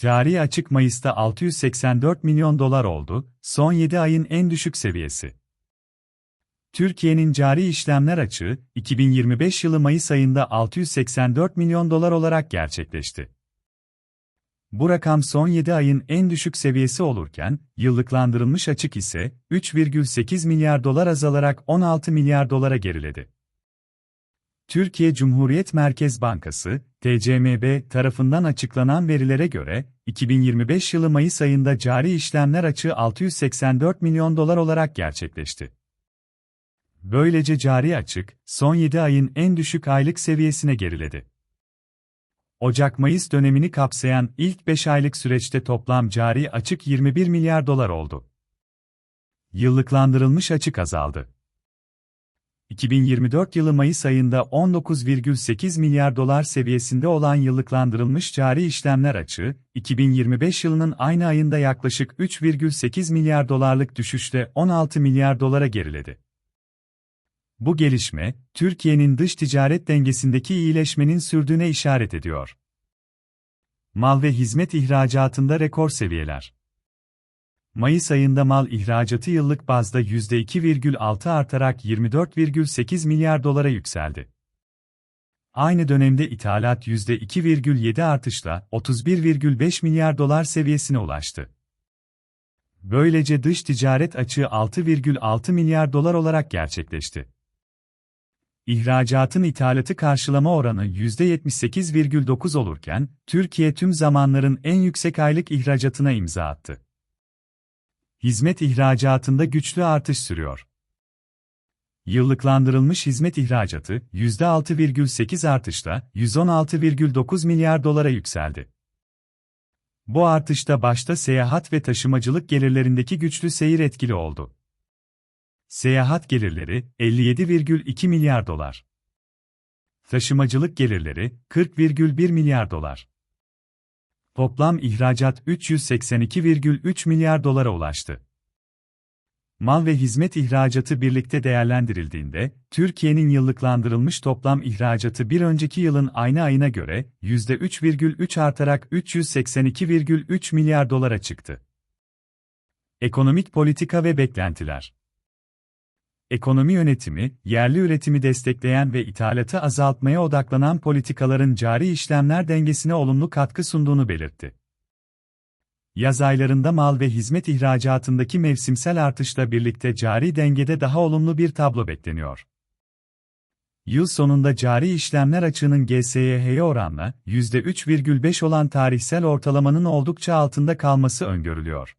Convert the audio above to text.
Cari açık Mayıs'ta 684 milyon dolar oldu, son 7 ayın en düşük seviyesi. Türkiye'nin cari işlemler açığı, 2025 yılı Mayıs ayında 684 milyon dolar olarak gerçekleşti. Bu rakam son 7 ayın en düşük seviyesi olurken, yıllıklandırılmış açık ise 3,8 milyar dolar azalarak 16 milyar dolara geriledi. Türkiye Cumhuriyet Merkez Bankası, TCMB tarafından açıklanan verilere göre, 2025 yılı Mayıs ayında cari işlemler açığı 684 milyon dolar olarak gerçekleşti. Böylece cari açık, son 7 ayın en düşük aylık seviyesine geriledi. Ocak-Mayıs dönemini kapsayan ilk 5 aylık süreçte toplam cari açık 21 milyar dolar oldu. Yıllıklandırılmış açık azaldı. 2024 yılı Mayıs ayında 19,8 milyar dolar seviyesinde olan yıllıklandırılmış cari işlemler açığı, 2025 yılının aynı ayında yaklaşık 3,8 milyar dolarlık düşüşle 16 milyar dolara geriledi. Bu gelişme, Türkiye'nin dış ticaret dengesindeki iyileşmenin sürdüğüne işaret ediyor. Mal ve hizmet ihracatında rekor seviyeler. Mayıs ayında mal ihracatı yıllık bazda %2,6 artarak 24,8 milyar dolara yükseldi. Aynı dönemde ithalat %2,7 artışla 31,5 milyar dolar seviyesine ulaştı. Böylece dış ticaret açığı 6,6 milyar dolar olarak gerçekleşti. İhracatın ithalatı karşılama oranı %78,9 olurken, Türkiye tüm zamanların en yüksek aylık ihracatına imza attı. Hizmet ihracatında güçlü artış sürüyor. Yıllıklandırılmış hizmet ihracatı, %6,8 artışla 116,9 milyar dolara yükseldi. Bu artışta başta seyahat ve taşımacılık gelirlerindeki güçlü seyir etkili oldu. Seyahat gelirleri 57,2 milyar dolar. Taşımacılık gelirleri 40,1 milyar dolar. Toplam ihracat 382,3 milyar dolara ulaştı. Mal ve hizmet ihracatı birlikte değerlendirildiğinde, Türkiye'nin yıllıklandırılmış toplam ihracatı bir önceki yılın aynı ayına göre %3,3 artarak 382,3 milyar dolara çıktı. Ekonomik politika ve beklentiler ekonomi yönetimi, yerli üretimi destekleyen ve ithalatı azaltmaya odaklanan politikaların cari işlemler dengesine olumlu katkı sunduğunu belirtti. Yaz aylarında mal ve hizmet ihracatındaki mevsimsel artışla birlikte cari dengede daha olumlu bir tablo bekleniyor. Yıl sonunda cari işlemler açığının GSYH'ye oranla %3,5 olan tarihsel ortalamanın oldukça altında kalması öngörülüyor.